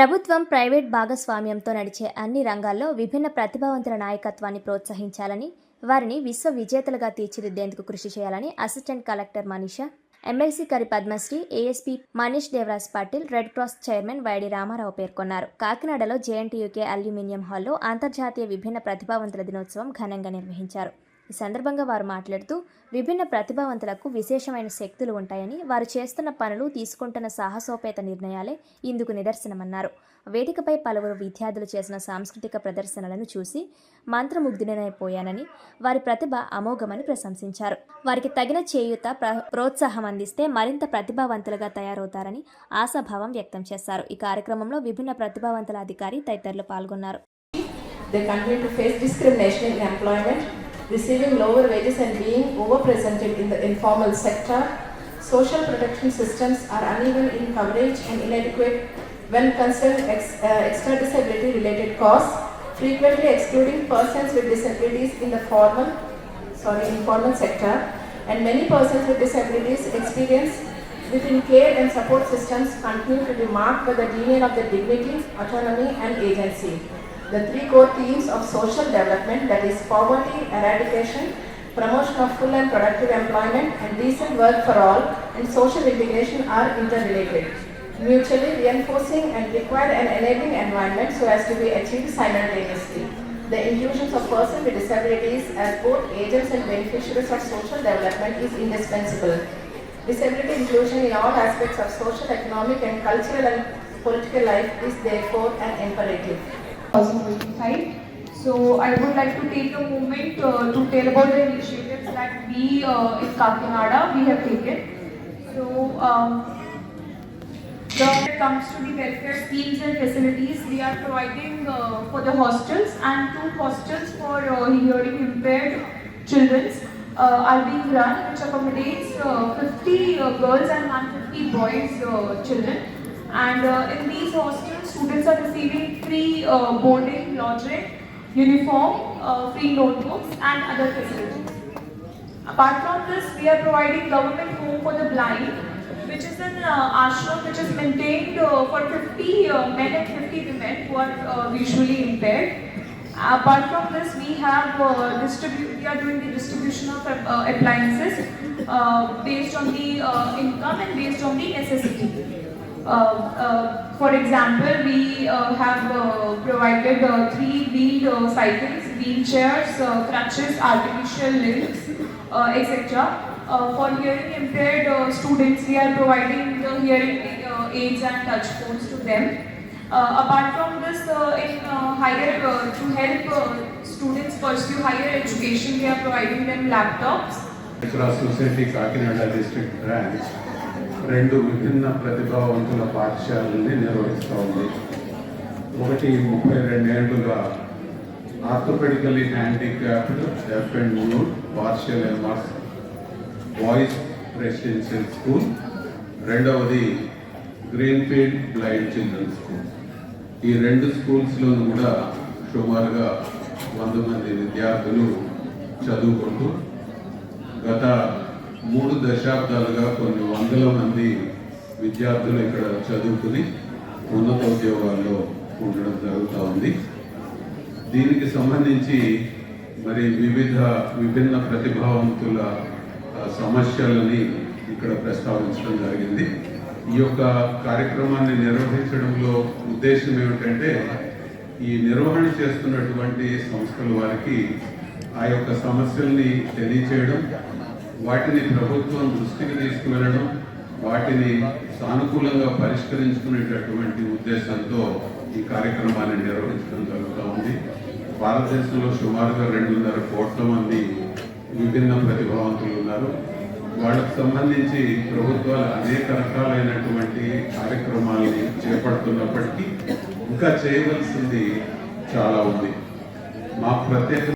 ప్రభుత్వం ప్రైవేట్ భాగస్వామ్యంతో నడిచే అన్ని రంగాల్లో విభిన్న ప్రతిభావంతుల నాయకత్వాన్ని ప్రోత్సహించాలని వారిని విశ్వ విజేతలుగా తీర్చిదిద్దేందుకు కృషి చేయాలని assistant collector Manisha MLC Kari Padmasri ASP Manish Devaraj Patil red cross chairman YD Ramarao పేర్కొన్నారు. కాకినాడలో జేఎన్టీయూకే అల్యూమినియం హాల్లో అంతర్జాతీయ విభిన్న ప్రతిభావంతుల దినోత్సవం ఘనంగా నిర్వహించారు. ఈ సందర్భంగా వారు మాట్లాడుతూ విభిన్న ప్రతిభావంతులకు విశేషమైన శక్తులు ఉంటాయని వారు చేస్తున్న పనులు తీసుకుంటున్న సాహసోపేత నిర్ణయాలే ఇందుకు నిదర్శనమన్నారు. వేదికపై పలువురు విద్యార్థులు చేసిన సాంస్కృతిక ప్రదర్శనలను చూసి మంత్రముగ్ధునైపోయానని వారి ప్రతిభ అమోఘమని ప్రశంసించారు. వారికి తగిన చేయూత ప్ర- ప్రోత్సాహం అందిస్తే మరింత ప్రతిభావంతులుగా తయారవుతారని ఆశాభావం వ్యక్తం చేశారు. ఈ కార్యక్రమంలో విభిన్న ప్రతిభావంతుల అధికారి తదితరులు పాల్గొన్నారు. They continue to face discrimination in employment, receiving lower wages and being overrepresented in the informal sector. Social protection systems are uneven in coverage and inadequate when considering ex- uh, extra disability related costs, frequently excluding persons with disabilities in the formal, sorry, informal sector. And many persons with disabilities experience within care and support systems continue to be marked by the denial of their dignity, autonomy and agency. The three core themes of social development that is poverty eradication, promotion of full and productive employment and decent work for all and social integration are interrelated, mutually reinforcing and require an enabling environment so as to be achieved simultaneously. The inclusion of persons with disabilities as both agents and beneficiaries of social development is indispensable. Disability inclusion in all aspects of social, economic and cultural and political life is therefore an imperative. 2025. So I would like to take a moment uh, to tell about the initiatives that we uh, in Kakinada we have taken. So um, when it comes to the welfare schemes and facilities, we are providing uh, for the hostels and two hostels for uh, hearing impaired children uh, are being run, which accommodates uh, 50 uh, girls and 150 boys uh, children. And uh, in these hostels, students are receiving free uh, boarding, lodging, uniform, uh, free notebooks, and other facilities. Apart from this, we are providing government home for the blind, which is an uh, ashram which is maintained uh, for 50 uh, men and 50 women who are uh, visually impaired. Apart from this, we have uh, we are doing the distribution of uh, appliances uh, based on the uh, income and based on the necessity. Uh, uh, for example, we uh, have provided three wheeled cycles, wheelchairs, crutches, artificial limbs, etc. Uh, for hearing impaired uh, students, we are providing the hearing uh, aids and touch phones to them. apart from this, in higher to help students pursue higher education, we are providing them laptops. Across Society Kakinada District branch, రెండు విభిన్న ప్రతిభావంతుల పాఠశాలల్ని నిర్వహిస్తూ ఉంది. ఒకటి ముప్పై రెండేళ్ళుగా orthopedically handicapped deaf and mute partial MRs boys residential school. రెండవది greenfield blind children school. ఈ రెండు స్కూల్స్లోనూ కూడా సుమారుగా వంద మంది విద్యార్థులు చదువుకుంటూ గత మూడు దశాబ్దాలుగా కొన్ని వందల మంది విద్యార్థులు ఇక్కడ చదువుకుని ఉన్నతోద్యోగాల్లో ఉండడం జరుగుతూ ఉంది. దీనికి సంబంధించి మరి వివిధ విభిన్న ప్రతిభావంతుల సమస్యలని ఇక్కడ ప్రస్తావించడం జరిగింది. ఈ యొక్క కార్యక్రమాన్ని నిర్వహించడంలో ఉద్దేశం ఏమిటంటే ఈ నిర్వహణ చేస్తున్నటువంటి సంస్థల వారికి ఆ యొక్క సమస్యల్ని తెలియచేయడం వాటిని ప్రభుత్వం దృష్టికి తీసుకువెళ్ళడం వాటిని సానుకూలంగా పరిష్కరించుకునేటటువంటి ఉద్దేశంతో ఈ కార్యక్రమాన్ని నిర్వహించడం జరుగుతూ ఉంది. భారతదేశంలో సుమారుగా రెండున్నర కోట్ల మంది విభిన్న ప్రతిభావంతులు ఉన్నారు. వాళ్ళకు సంబంధించి ప్రభుత్వాలు అనేక రకాలైనటువంటి కార్యక్రమాలని చేపడుతున్నప్పటికీ ఇంకా చేయవలసింది చాలా ఉంది. మా ప్రత్యేక